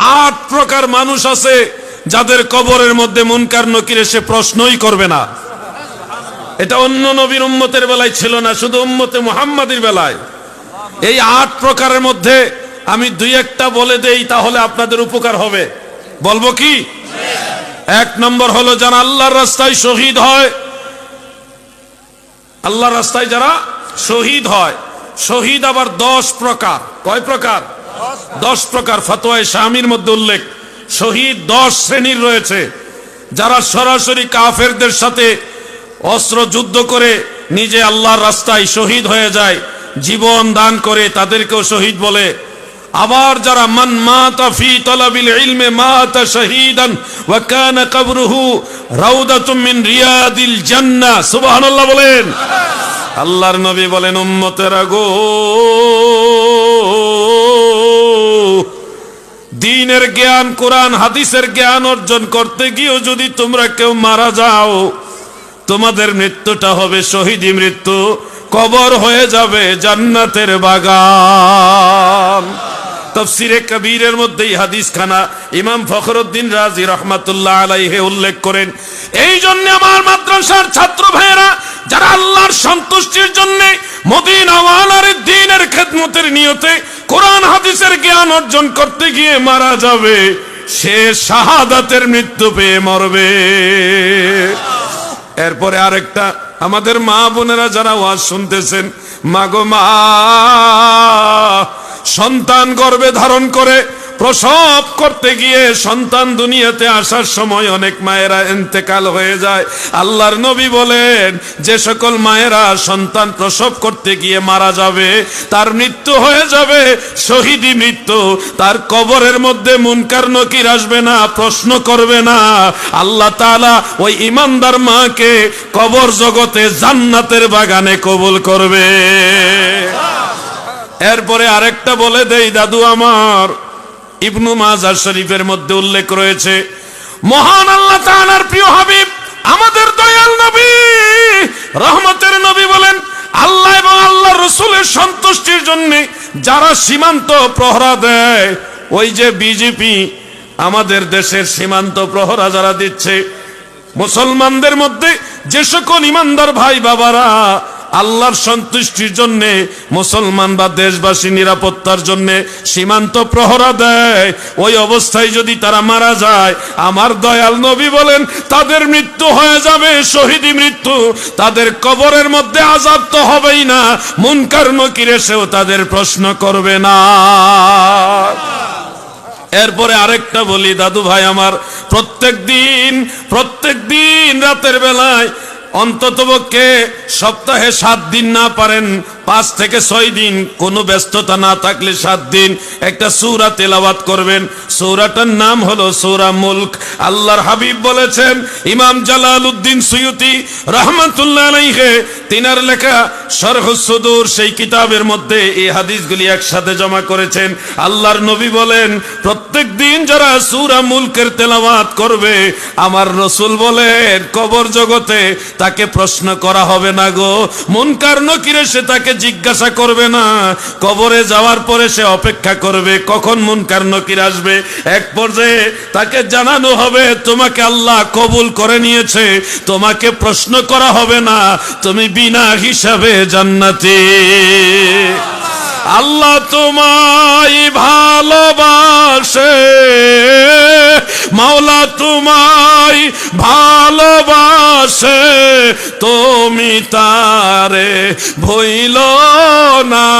আট প্রকার মানুষ আছে যাদের কবরের মধ্যে মুনকার, নকির এসে প্রশ্নই করবে না। এটা অন্য নবীর উম্মতের বেলায় ছিল না, শুধু উম্মতে মুহাম্মাদির বেলায়। এই আট প্রকারের মধ্যে আমি দুই একটা বলে দেই, তাহলে আপনাদের উপকার হবে। বলব কি? এক নম্বর হলো, যারা আল্লাহর রাস্তায় শহীদ হয়, আল্লাহর রাস্তায় যারা শহীদ হয়, শহীদ আবার দশ প্রকার। কয় প্রকার? দশ প্রকার ফতোয়ায় স্বামীর মধ্যে উল্লেখ। শহীদ দশ শ্রেণির রয়েছে, যারা সরাসরি কাফেরদের সাথে অস্ত্র যুদ্ধ করে নিজে আল্লাহর রাস্তায় শহীদ হয়ে যায়, জীবন দান করে তাদেরকেও শহীদ বলে। আবার যারা মান মাতা ফি তলাবিল ইলমে মাতা শহীদান, ওয়া কানা কবরুহু রাউদাতুম মিন রিয়াদিল জান্নাহ। সুবহানাল্লাহ বলেন। আল্লাহর নবী বলেন, উম্মতেরা গো দিনের জ্ঞান, কোরআন, হাদিসের জ্ঞান অর্জন করতে গিয়েও যদি তোমরা কেউ মারা যাও, তোমাদের মৃত্যুটা হবে শহীদি মৃত্যু, কবর হয়ে যাবে জান্নাতের বাগান। তফসিরে কবিরের মধ্যে এই হাদিস খানা ইমাম ফখরুদ্দিন রাজি রহমাতুল্লাহ আলাইহে উল্লেখ করেন, এই জন্য আমার মাদ্রাসার ছাত্র ভাইয়েরা, যারা আল্লাহর সন্তুষ্টির জন্য মদিনা ওয়ালার দিনের খেদমতের নিয়তে কোরআন হাদিসের জ্ঞান অর্জন করতে গিয়ে মারা যাবে, সে শাহাদাতের মৃত্যু পেয়ে মরবে। এরপরে আরেকটা, আমাদের মা বোনেরা যারা ওয়াজ শুনতেছেন, মাগো মা, সন্তান গর্ভে ধারণ করে প্রসব করতে গিয়ে সন্তান দুনিয়াতে আসার সময় অনেক মায়েরা এন্তেকাল হয়ে যায়। আল্লাহর নবী বলেন, যে সকল মায়েরা সন্তান প্রসব করতে গিয়ে মারা যাবে, তার মৃত্যু হয়ে যাবে শহীদি মৃত্যু। তার কবরের মধ্যে মুনকার নকির আসবে না, প্রশ্ন করবে না। আল্লাহ তাআলা ওই ইমানদার মাকে কবর জগতে জান্নাতের বাগানে কবুল করবে। এরপরে আরেকটা বলে দেই, দাদু আমার ইবনু মাজার শরীফের মধ্যে উল্লেখ রয়েছে, মহান আল্লাহ তাআলার প্রিয় হাবিব, আমাদের দয়াল নবী, রহমতের নবী বলেন, আল্লাহ এবং আল্লাহ রসুলের সন্তুষ্টির জন্য যারা সীমান্ত প্রহরা দেয়, ওই যে বিজেপি আমাদের দেশের সীমান্ত প্রহরা যারা দিচ্ছে, মুসলমানদের মধ্যে যে সকল ইমানদার ভাই বাবারা আল্লাহর সন্তুষ্টির জন্য, মুসলমান বা দেশবাসী নিরাপত্তার জন্য সীমান্ত প্রহরা দেয়। ওই অবস্থায় যদি তারা মারা যায়, আমার দয়াল নবী বলেন, তাদের মৃত্যু হয়ে যাবে, শহীদি মৃত্যু। তাদের কবরের মধ্যে আজাব তো হবেই না, মুনকার নকির এসেও তাদের প্রশ্ন করবে না। এরপরে আরেকটা বলি দাদু ভাই আমার প্রত্যেক দিন প্রত্যেক দিন রাতের বেলায় অন্ততপক্ষে সপ্তাহে সাত দিন না পারেন পাঁচ থেকে ছয় দিন কোনো ব্যস্ততা না থাকলে সাত দিন একটা সৌরা তেলাওয়াত করবেন। সৌরাটার নাম হলো সৌরা মুলক। আল্লাহর হাবিব বলেছেন, ইমাম জালাল উদ্দিন সুয়ুতি রহমতুল্লাহ তিনার লেখা সরহ সুদূর সেই কিতাবের মধ্যে এই হাদিসগুলি একসাথে জমা করেছেন। আল্লাহর নবী বলেন, প্রত্যেক দিন যারা সূরা মুলকের তেলাওয়াত করবে, আমার রসুল বলেন, কবর জগতে তাকে প্রশ্ন করা হবে না গো। মুনকার নকিরে সে তাকে জিজ্ঞাসা করবে না। কবরে যাওয়ার পরে সে অপেক্ষা করবে, কখন মুনকার নকির আসবে? এক পর্যায়ে তাকে জানানো হবে, তোমাকে আল্লাহ কবুল করে নিয়েছে, তোমাকে প্রশ্ন করা হবে না, তুমি বিনা হিসাবে জান্নাতি। আল্লাহ তোমায় ভালোবাসে, মাওলা তোমায় ভালোবাসে। তুমি তারে ভইল না।